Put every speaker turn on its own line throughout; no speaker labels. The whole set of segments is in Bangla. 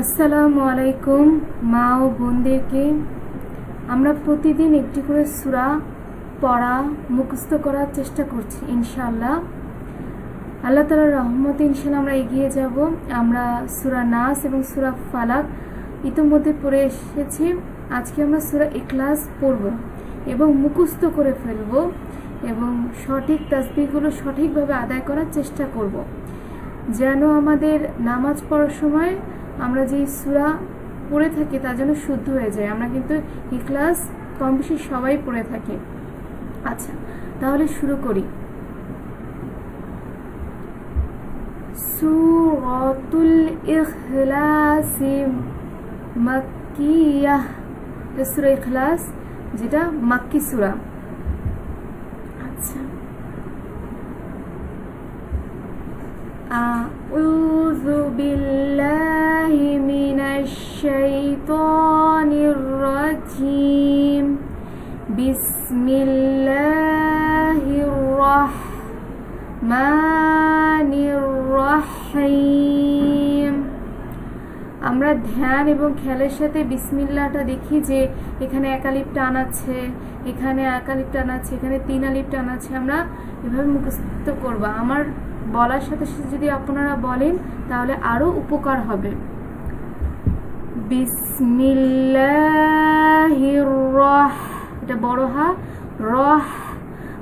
আসসালামু আলাইকুম মা ও বোনদেরকে। আমরা প্রতিদিন একটি করে সুরা পড়া মুখস্থ করার চেষ্টা করছি, ইনশাআল্লাহ। আল্লাহ তালার রহমতে ইনশাল্লাহ আমরা এগিয়ে যাব। আমরা সুরা নাস এবং সুরা ফালাক ইতিমধ্যে পড়ে এসেছি। আজকে আমরা সুরা ইখলাস পড়ব এবং মুখস্থ করে ফেলব এবং সঠিক তাসবিহগুলো সঠিকভাবে আদায় করার চেষ্টা করব। যেন আমাদের নামাজ পড়ার সময় আমরা যেই সুরা পড়ে থাকি তা যেন শুদ্ধ হয়ে যায় আমরা কিন্তু ইখলাস কম বেশি সবাই পড়ে থাকি আচ্ছা তাহলে শুরু করি সুরতুল ইখলাসি মাক্কিয়াহ সূরা ইখলাস যেটা মাক্কি সূরা আচ্ছা أعوذ بالله من الشيطان الرجيم بسم الله الرحمن الرحيم আমরা ধ্যান এবং খেয়ালের সাথে বিসমিল্লাটা দেখি যে এখানে একালিপ টান আছে এখানে একালিপ টান আছে এখানে তিন আলিপ টান আছে আমরা এভাবে মুখস্থ করবো আমার বলার সাথে সাথে যদি আপনারা বলেন তাহলে আরো উপকার হবে বিসমিল্লাহির রহ এটা বড় হা রহ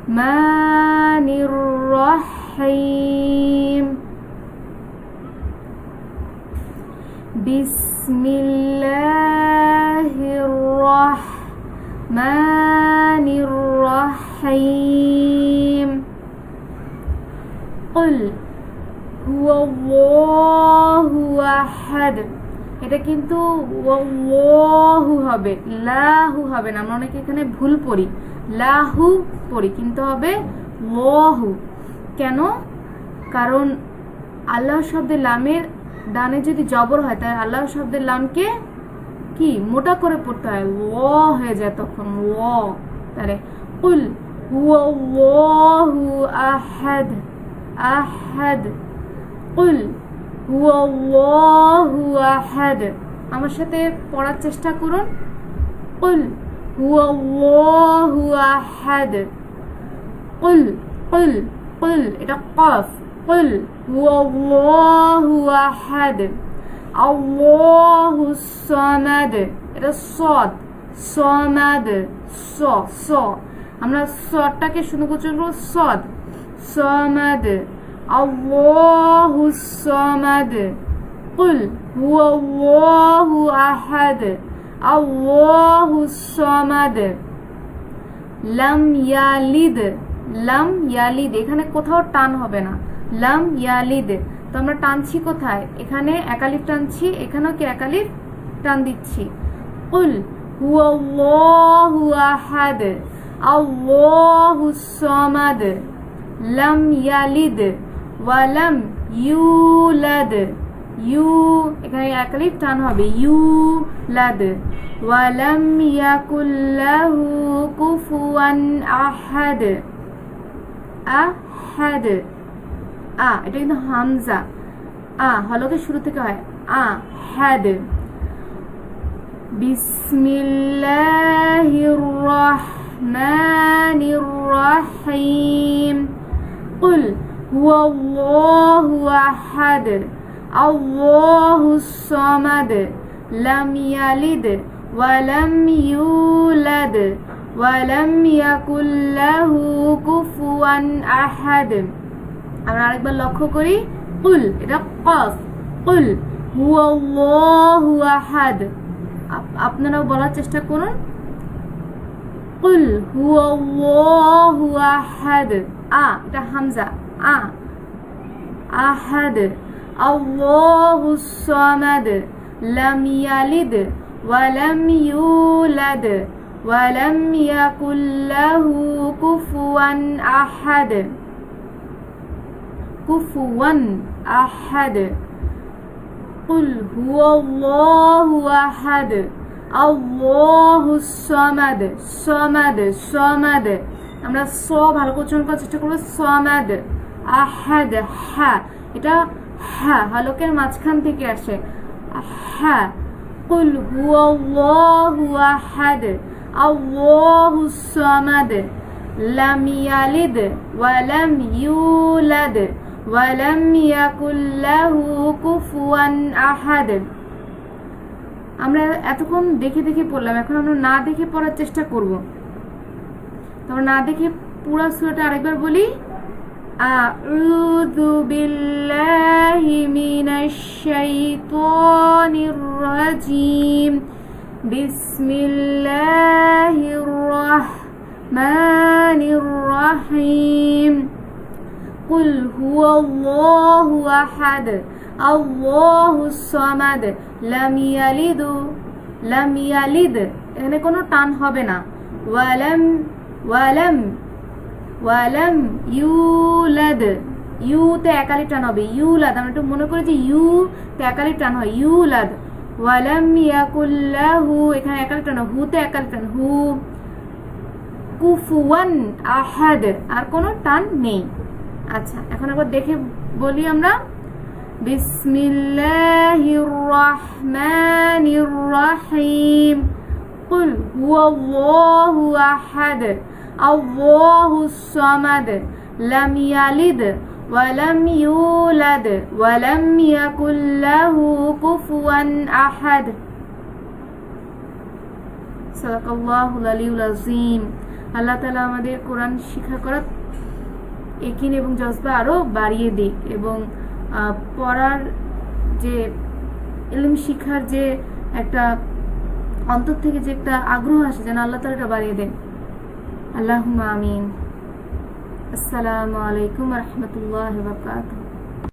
মানির রহিম বিসমিল্লাহির রহমানির রহিম قل هو الله أحد এটা কিন্তু ওয়াহু হবে লাহু হবে না। আমরা অনেকে এখানে ভুল পড়ি। লাহু পড়ি, কিন্তু হবে ওয়াহু কেন? কারণ আল্লাহ শব্দের লামের ডানে যদি জবর হয় তাই আল্লাহ শব্দের লামকে কি? মোটা করে পড়তে হয়। ও হয়ে যায় তখন, ও। তাহলে কুল হুয়াল্লাহু আহাদ আহাদ। কুল হুয়াল্লাহু আহাদ। আমার সাথে পড়ার চেষ্টা করুন। কুল, হুয়াল্লাহু আহাদ। কুল কুল কুল, এটা কফ। কুল, হুয়াল্লাহু আহাদ। আল্লাহু সামাদ। এটা সদ। সমাদ। স স। আমরা সদটাকে শুরু করছি সদ। সমাদ। আল্লাহু সামাদ قل هو الله أحد الله الصمد লাম ইয়ালিদ লাম ইয়ালিদ এখানে কোথাও টান হবে না লাম ইয়ালিদ তো আমরা টানছি কোথায় এখানে একালিফ টানছি এখানেও কি একালিফ টান দিচ্ছি কুল হুয়াল্লাহু আহাদ আল্লাহু সামাদ লাম ইয়ালিদ ওয়া লাম ইউলাদ, ইউ, এখানে একালিফ টান হবে ইউ লাদ ওয়ালাম ইয়াকুল্লাহু কুফুয়ান আহাদ আহাদ। আ, এটা কিন্তু হামজা। আ, হলকে শুরু থেকে হয় আ হাদ বিসমিল্লাহির রহমানির রহিম। হুয়াল্লাহু আহাদ আল্লাহুস সামাদ লাম ইয়ালিদ ওয়া লাম ইউলাদ ওয়া লাম ইয়াকুল লাহু কুফুয়ান আহাদ আমরা আরেকবার লক্ষ্য করি, কুল, এটা কফ, কুল, হুয়াল্লাহু আহাদ। আপনারাও বলার চেষ্টা করুন। قل هو الله أحد. آ ده حمزة. آ أحد. الله الصمد لم يلد ولم يولد ولم يكن له كفوا أحد. كفوا أحد. قل هو الله أحد. আল্লাহু সামাদ সামাদ সামাদ। আমরা স ভালো করে উচ্চারণ করার চেষ্টা করব। সামাদ, আহাদ হ্যাঁ এটা হ্যাঁ হালকের মাঝখান থেকে আসে। হ্যাঁ কুল হুয়াল্লাহু আহাদ, আল্লাহু সামাদ। লাম ইয়ালিদ ওয়া লাম ইউলাদ ওয়া লাম ইয়াকুল লাহু কুফুয়ান আহাদ। আমরা এতক্ষণ দেখে দেখে পড়লাম এখন আমরা না দেখে পড়ার চেষ্টা করব তোমরা না দেখে পুরো সুরাটা আরেকবার বলি أعوذ بالله من الشيطان الرجيم بسم الله الرحمن الرحيم قل هو الله أحد সামাদ, লাম ইয়ালিদু, লাম ইয়ালিদ, এখানে কোনো টান হবে না। ওয়ালাম ওয়ালাম ওয়ালাম ইউলাদ, ইউতে একালি টান হবে, ইউলাদ, আমরা একটু মনে করি যে ইউ তে একালি টান হয়, ইউলাদ। ওয়ালাম ইয়াকুল্লাহু, এখানে একালি টান হু তে একালি টান, হু। কুফুয়ান আহাদ, আর কোনো টান নেই। আচ্ছা এখন একবার দেখে বলি আমরা। বিসমিল্লাহির রহমানির রহিম قل هو الله أحد الله الصمد لم يلد ولم يولد ولم يكن له كفوا أحد সাদাকাল্লাহুল আলিউল আজিম আল্লাহ তাআলা আমাদের কোরআন শিক্ষা করার একিন এবং জজবা আরো বাড়িয়ে দিক এবং আহ, পড়ার যে এলিম শিখার যে একটা অন্তর থেকে যে একটা আগ্রহ আসে যেন আল্লাহ তালা এটা বাড়িয়ে দেন। আল্লাহ আমিন। আসসালামু আলাইকুম রহমতুল্লাহ বারকাতুহ।